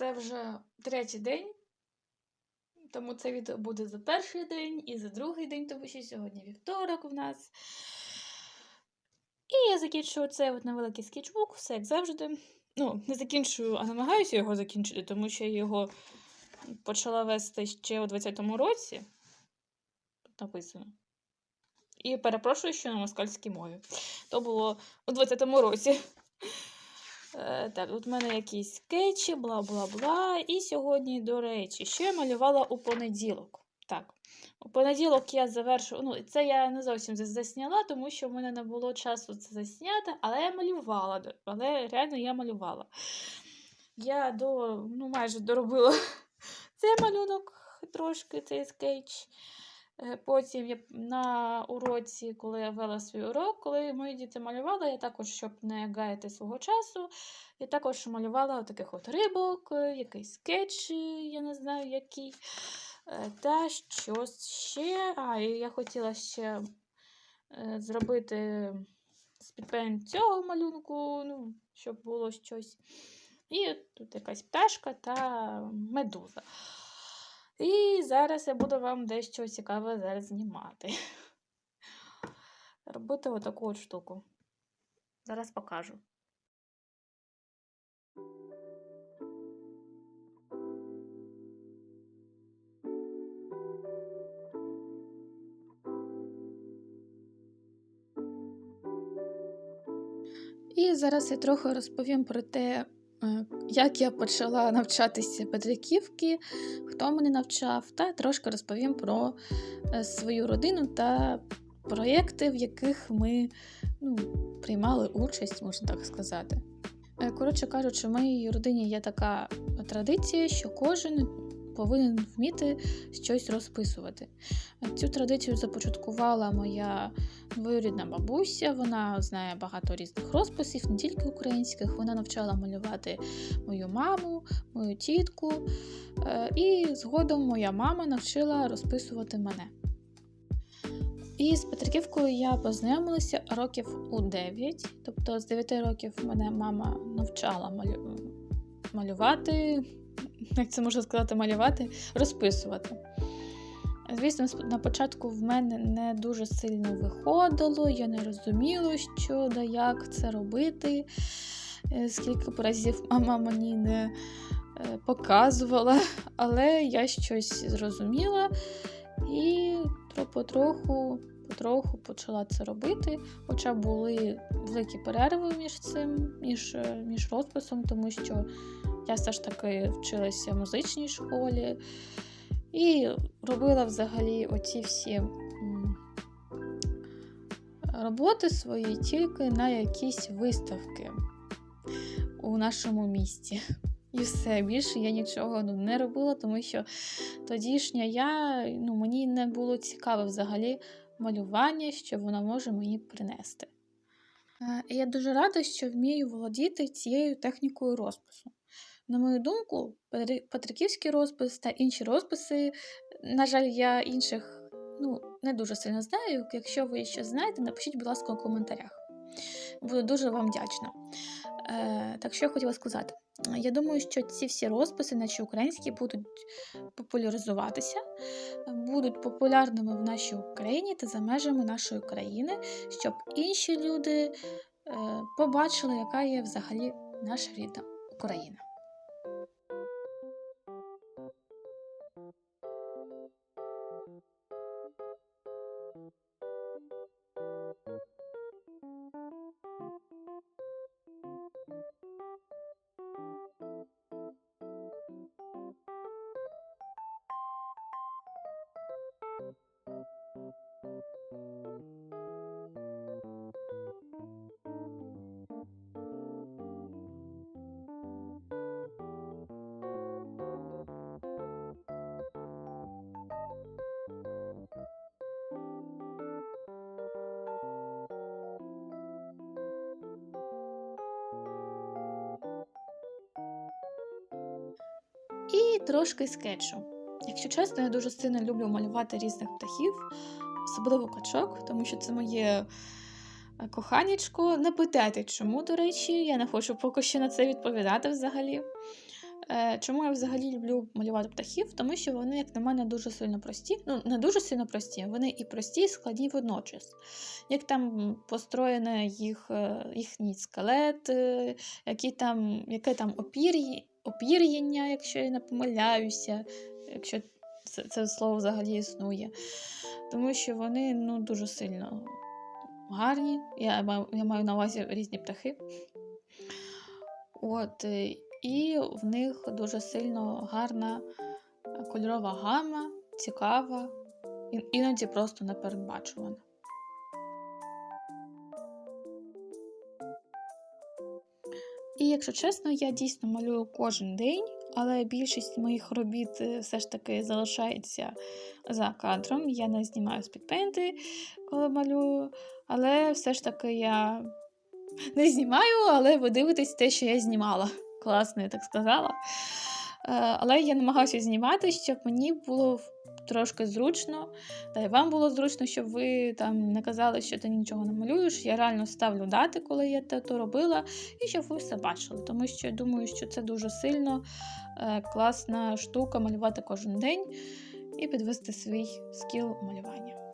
Це вже третій день, тому це відео буде за перший день і за другий день, тому що сьогодні вівторок у нас. І я закінчую цей от невеликий скетчбук, все як завжди. Ну, не закінчую, а намагаюся його закінчити, тому що я його почала вести ще у 20-му році. Тут написано. І перепрошую, що на москальській мові. То було у 20-му році. Е, Так, тут в мене якісь скетчі, бла-бла-бла. І сьогодні, до речі, що я малювала у понеділок. Так, у понеділок я завершу. Ну, це я не зовсім засняла, тому що в мене не було часу це засняти, але я малювала. Але реально я малювала. Я до, ну, майже доробила цей малюнок трошки, цей скетч. Е, Потім на уроці, коли я вела свій урок, коли мої діти малювали, я також, щоб не гаяти свого часу, я також малювала таких от рибок, е, якийсь скетч, е, я не знаю який. Та щось ще. А, і я хотіла ще зробити спідпейнт цього малюнку, ну, щоб було щось. І тут якась пташка та медуза. І зараз я буду вам дещо цікаве зараз знімати. Робити отаку от штуку. Зараз покажу. І зараз я трохи розповім про те, як я почала навчатися Петриківки, хто мене навчав, та трошки розповім про е, свою родину та проєкти, в яких ми ну, приймали участь, можна так сказати. Е, Коротше кажучи, в моїй родині є така традиція, що кожен повинен вміти щось розписувати. Цю традицію започаткувала моя двоюрідна бабуся. Вона знає багато різних розписів, не тільки українських. Вона навчала малювати мою маму, мою тітку. Е, І згодом моя мама навчила розписувати мене. І з Петриківкою я познайомилася років у 9. Тобто з 9 років мене мама навчала малю... малювати, як це можна сказати, малювати, розписувати. Звісно, на початку в мене не дуже сильно виходило, я не розуміла, що да як це робити. Е, Скільки разів мама мені не е, показувала, але я щось зрозуміла і потроху, потроху почала це робити. Хоча були великі перерви між цим, між, між розписом, тому що я все ж таки вчилася в музичній школі. І робила взагалі оці всі роботи свої тільки на якісь виставки у нашому місті. І все, більше я нічого ну, не робила, тому що тодішня я, ну, мені не було цікаве взагалі малювання, що воно може мені принести. Е, я дуже рада, що вмію володіти цією технікою розпису. На мою думку, Патриківський розпис та інші розписи, на жаль, я інших ну, не дуже сильно знаю. Якщо ви щось знаєте, напишіть, будь ласка, у коментарях. Буду дуже вам вдячна. Е, так що я хотіла сказати. Я думаю, що ці всі розписи, наші українські, будуть популяризуватися, будуть популярними в нашій Україні та за межами нашої країни, щоб інші люди е, побачили, яка є взагалі наша рідна Україна. І трошки скетчу. Якщо чесно, я дуже сильно люблю малювати різних птахів, особливо качок, тому що це моє е, коханічко. Не питайте, чому, до речі, я не хочу поки що на це відповідати взагалі. Е, Чому я взагалі люблю малювати птахів? Тому що вони, як на мене, дуже сильно прості. Ну, не дуже сильно прості, вони і прості, і складні водночас. Як там построєне їх, е, їхній скелет, які там, яке там опір'єння, якщо я не помиляюся, якщо це, це слово взагалі існує. Тому що вони ну, дуже сильно гарні. Я я маю на увазі різні птахи. От, е, і в них дуже сильно гарна кольорова гама, цікава, іноді просто непередбачувана. І якщо чесно, я дійсно малюю кожен день, але більшість моїх робіт е, все ж таки залишається за кадром. Я не знімаю спідпенти, коли малюю, але все ж таки я не знімаю, але ви дивитесь те, що я знімала. Класно, я так сказала. Е, Але я намагаюся знімати, щоб мені було трошки зручно, та й вам було зручно, щоб ви там не казали, що ти нічого не малюєш. Я реально ставлю дати, коли я те то робила, і щоб ви все бачили. Тому що я думаю, що це дуже сильно е, класна штука малювати кожен день і підвести свій скіл малювання.